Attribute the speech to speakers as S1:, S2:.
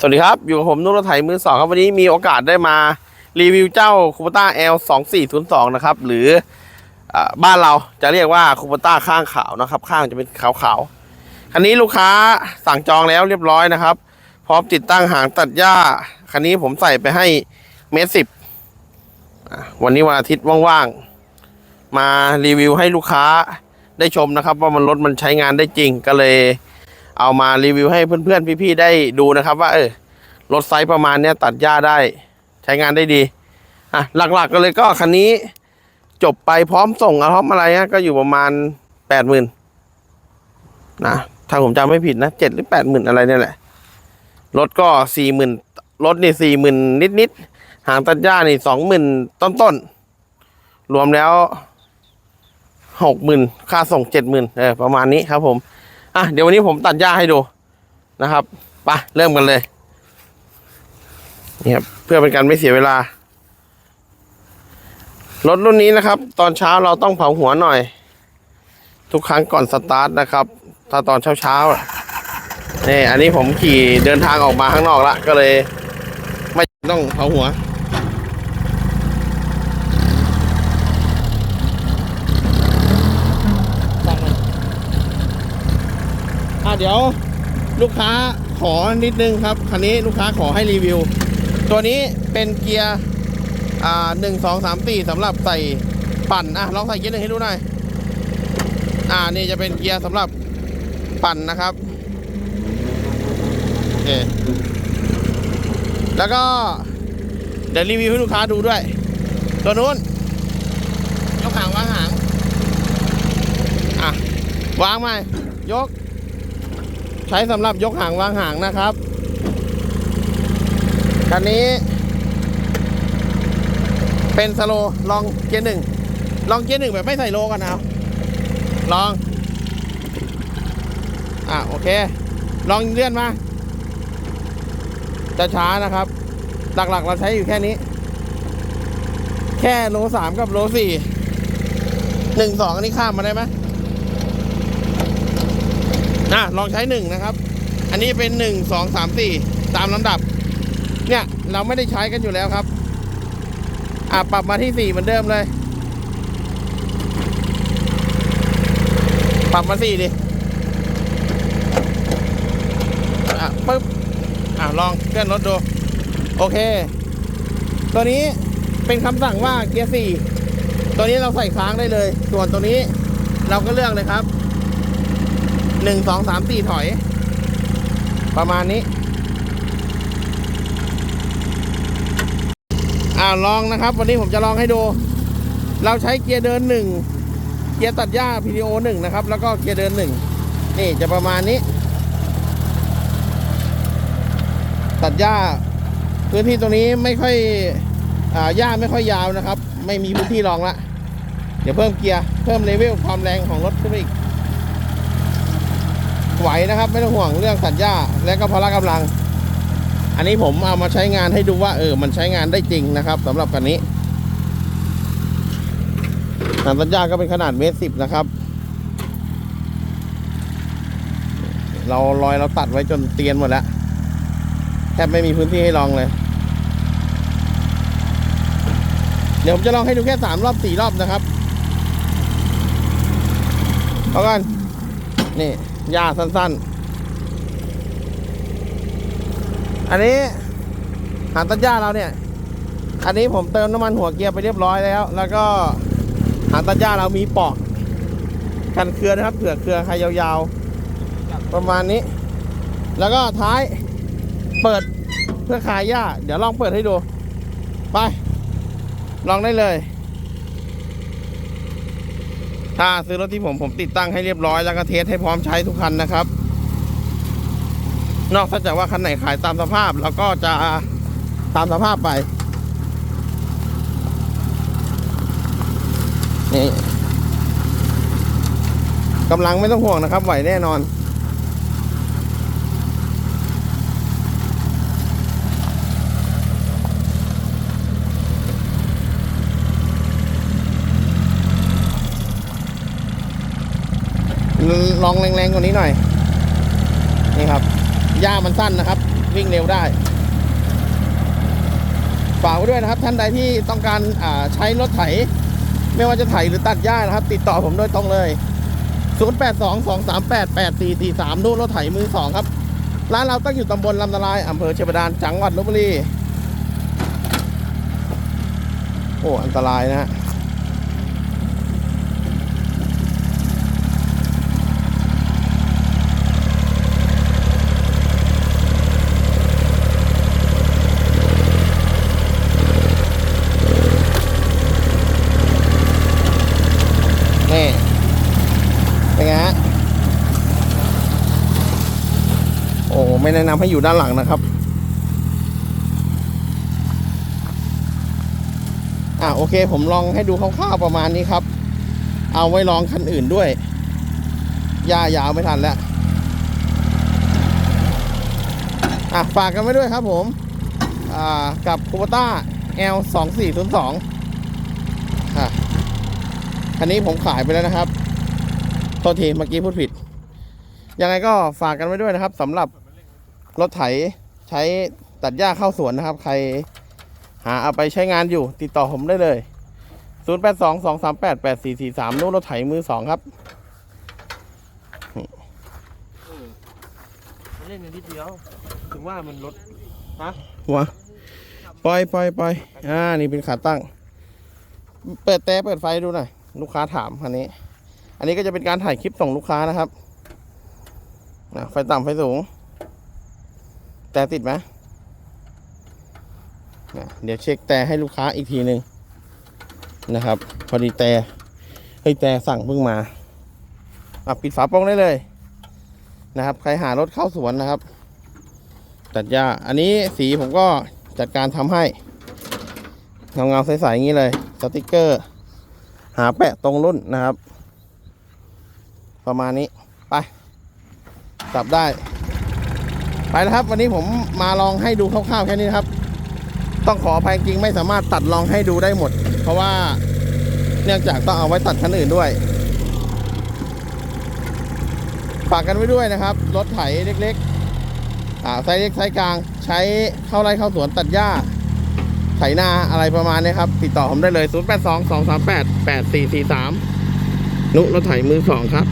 S1: สวัสดีครับ อยู่กับผมนุ่นรถไถมือสองครับวันนี้มีโอกาสได้มารีวิวเจ้าคูปต้า L 2 4 0 2นะครับ หรืออบ้านเราจะเรียกว่าคูปต้าข้างขาวนะครับ ข้างจะเป็นขาวๆคันนี้ลูกค้าสั่งจองแล้วเรียบร้อยนะครับ พร้อมติดตั้งหางตัดหญ้า คันนี้ผมใส่ไปให้เมตรสิบวันนี้วันอาทิตย์ว่างๆ มารีวิวให้ลูกค้าได้ชมนะครับ ว่ามันรถมันใช้งานได้จริงก็เลย เอามารีวิวให้เพื่อนๆพี่ๆได้ดูนะครับ ว่าเออรถไซส์ประมาณเนี้ยตัดหญ้าได้ใช้งานได้ดีอะหลักๆก็เลยก็คันนี้จบไปพร้อมส่งอะพร้อมอะไรฮะก็อยู่ประมาณแปดหมื่นนะถ้าผมจำไม่ผิดนะเจ็ดหรือแปดหมื่นอะไรเนี่ยแหละรถก็สี่หมื่นรถนี่สี่หมื่นนิดๆหางตัดหญ้านี่สองหมื่นต้นๆรวมแล้วหกหมื่นค่าส่งเจ็ดหมื่นเออประมาณนี้ครับผม อะเดี๋ยววันนี้ผมตัดหญ้าให้ดูนะครับไปเริ่มกันเลยนี่ครับเพื่อเป็นการไม่เสียเวลารถรุ่นนี้นะครับ ตอนเช้าเราต้องเผาหัวหน่อย ทุกครั้งก่อนสตาร์ทนะครับ ถ้าตอนเช้าเช้านี่อันนี้ผมขี่เดินทางออกมาข้างนอกละก็เลย ไม่ต้องเผาหัว ฟังมัน อะเดี๋ยวลูกค้าขอนิดนึงครับ คันนี้ลูกค้าขอให้รีวิว ตัวนี้เป็นเกียร์ อ่าหนึ่งสองสามสี่สำหรับใส่ปั่น อะ ลองใส่เกียร์หนึ่งให้ดูหน่อย อ่า นี่จะเป็นเกียร์สำหรับปั่นนะครับ โอเค แล้วก็ เดี๋ยวรีวิวให้ลูกค้าดูด้วย ตัวนู้นยกหางวางหาง อะ วางไหมยก ใช้สำหรับยกหางวางหางนะครับ คันนี้ เป็นสโลลองเกียร์หนึ่งลองเกียร์หนึ่งแบบไม่ใส่โลกันนะครับลอง อะโอเค ลองเลื่อนมาจะช้านะครับ หลักๆ เราใช้อยู่แค่นี้ แค่โลสามกับโลสี่หนึ่งสองอันนี้ข้ามมาได้ไหม อะลองใช้หนึ่งนะครับ อันนี้เป็นหนึ่งสองสามสี่ตามลำดับ เนี่ยเราไม่ได้ใช้กันอยู่แล้วครับ อะปรับมาที่สี่เหมือนเดิมเลย ปรับมาสี่ดิอะปึ๊บอะลองเคลื่อนรถดู โอเค ตัวนี้เป็นคำสั่งว่าเกียร์สี่ตัวนี้เราใส่ค้างได้เลย ส่วนตัวนี้เราก็เลือกเลยครับ หนึ่งสองสามสี่ถอย ประมาณนี้อ่าลองนะครับ วันนี้ผมจะลองให้ดู เราใช้เกียร์เดินหนึ่งเกียร์ตัดหญ้า PTO หนึ่งนะครับ แล้วก็เกียร์เดินหนึ่งนี่จะประมาณนี้ ตัดหญ้าพื้นที่ตรงนี้ไม่ค่อยอ่าหญ้าไม่ค่อยยาวนะครับ ไม่มีพื้นที่รองละ เดี๋ยวเพิ่มเกียร์ เพิ่มเลเวลความแรงของรถขึ้นไปอีก ไหวนะครับ ไม่ต้องห่วงเรื่องสัญญาและก็พละกำลัง อันนี้ผมเอามาใช้งานให้ดูว่าเออมันใช้งานได้จริงนะครับสำหรับคันนี้หางสัญญาก็เป็นขนาดเมตรสิบนะครับ เราลอยเราตัดไว้จนเตียนหมดแล้วแทบไม่มีพื้นที่ให้ลองเลย เดี๋ยวผมจะลองให้ดูแค่สามรอบสี่รอบนะครับเอากันนี่ หญ้าสั้นๆ อันนี้หาตัดหญ้าเราเนี่ย อันนี้ผมเติมน้ำมันหัวเกียร์ไปเรียบร้อยแล้ว แล้วก็หาตัดหญ้าเรามีปอก กันเครือนะครับเผื่อเครือใครยาวๆ ประมาณนี้ แล้วก็ท้ายเปิดเพื่อคายหญ้า เดี๋ยวลองเปิดให้ดู ไป ลองได้เลย ถ้าซื้อรถที่ผมผมติดตั้งให้เรียบร้อยแล้วก็เทสให้พร้อมใช้ทุกคันนะครับ นอกจากว่าคันไหนขายตามสภาพเราก็จะตามสภาพไป นี่กำลังไม่ต้องห่วงนะครับ ไหวแน่นอน ลองแรงๆกว่านี้หน่อย นี่ครับหญ้ามันสั้นนะครับ วิ่งเร็วได้ฝากไว้ด้วยนะครับ ท่านใดที่ต้องการใช้รถไถ ไม่ว่าจะไถหรือตัดหญ้านะครับ ติดต่อผมโดยตรงเลย 0822388443นู่นรถไถมือสองครับ ร้านเราตั้งอยู่ตำบลลำนาลายอำเภอเชียงบาดาลจังหวัดลบบุรีโอ้อันตรายนะฮะ นี่เป็นไงฮะ โอ้ ไม่แนำให้อยู่ด้านหลังนะครับอะโอเค ผมลองให้ดูคร่าวๆประมาณนี้ครับ เอาไว้ลองคันอื่นด้วยย่ายาวไม่ทันแล้วอะฝากกันไว้ด้วยครับผม อ่า กับคูปต้า L 2 4 0 2อะคันนี้ผมขายไปแล้วนะครับโทษทีเมื่อกี้พูดผิด ยังไงก็ฝากกันไว้ด้วยนะครับสำหรับ รถไถใช้ตัดหญ้าเข้าสวนนะครับ ใครหาเอาไปใช้งานอยู่ ติดต่อผมได้เลย 0 8 2 2 3 8 8 4 4 3นู่นรถไถมือสองครับ
S2: มันเล่นกันนิดเดียว ถึงว่ามันลด
S1: หัวปล่อยปล่อยปล่อยอ่า นี่เป็นขาตั้ง เปิดแต่เปิดไฟดูหน่อย ลูกค้าถามอันนี้ อันนี้ก็จะเป็นการถ่ายคลิปส่งลูกค้านะครับนะไฟต่ำไฟสูง แต่ติดไหมะเดี๋ยวเช็คแต่ให้ลูกค้าอีกทีหนึ่งนะครับ พอดีแต่เฮ้ยแต่สั่งเพิ่งมาอะปิดฝาปร่งได้เลยนะครับ ใครหารถเข้าสวนนะครับ ตัดหญ้าอันนี้สีผมก็จัดการทำให้เงาเงาใสๆอย่างนี้เลย สติกเกอร์ หาแปะตรงรุ่นนะครับ ประมาณนี้ ไปจับได้ ไปแล้วครับ วันนี้ผมมาลองให้ดูคร่าวๆแค่นี้นครับ ต้องขออภัยจริงไม่สามารถตัดลองให้ดูได้หมด เพราะว่าเนื่องจากต้องเอาไว้ตัดคันอื่นด้วยฝากกันไว้ด้วยนะครับ รถไถเล็กๆอ่าไซส์เล็กไซส์กลาง ใช้เข้าไร่เข้าสวนตัดหญ้า ไถนาอะไรประมาณนี้ครับ ติดต่อผมได้เลย 0 8 2 2 3 8 8 4 4 3 นุรถไถมือสองครับ